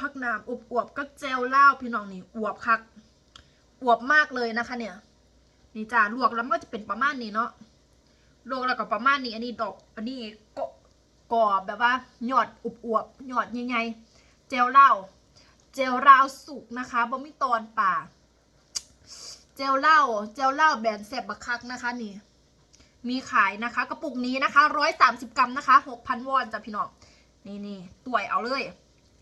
พักน้ำอบอวบก็เจลเหล้าพี่น้องนี่อวบคักอวบมากเลยนะคะ เนี่ย นี่จ้าลวกแล้วมันก็จะเป็นประมาณนี้เนาะลวกแล้วก็ประมาณนี้ อันนี้ดอก อันนี้ก็กรอบแบบว่าหยอดอวบอวบหยอดใหญ่ๆเจลเหล้าเจลเหล้าสุกนะคะบ่มีตอนป่า เจลเหล้าเจลเหล้าแบรนด์แซบบักคักนะคะนี่ มีขายนะคะ กระปุกนี้นะคะร้อยสามสิบกรัมนะคะหกพันวอนจ้ะพี่น้องนี่นี่ต่วยเอาเลย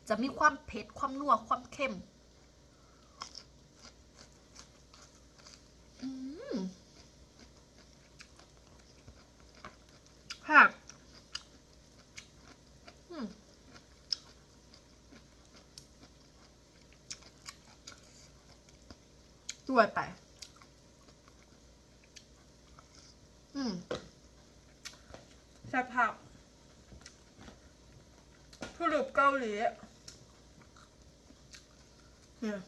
จะมีความเผ็ดความนัวความเค็มอืมค่ะอืมต่วยไป อืมแซ่บผักผู้หลุบเกาหลี เนี่ย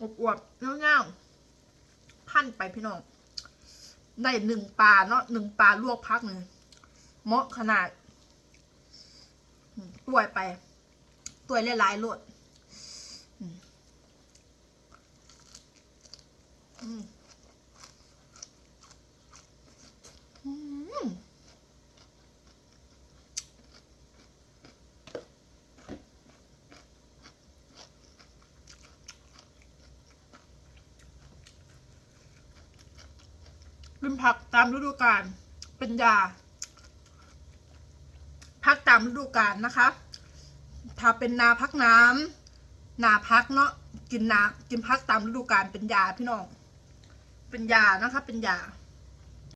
อวบๆเงาๆพันไปพี่น้อง ได้หนึ่งปลาเนาะหนึ่งปลาลวกพักหนึ่งเหมาะขนาดตัวยไปตัวยหลายๆโลดอืมอืมอืม เป็นผักตามฤดูกาลเป็นยาพักตามฤดูกาลนะคะ ถ้าเป็นนาพักน้ำนาพักเนาะกินนากินพักตามฤดูกาลเป็นยาพี่น้องเป็นยานะคะ เป็นยา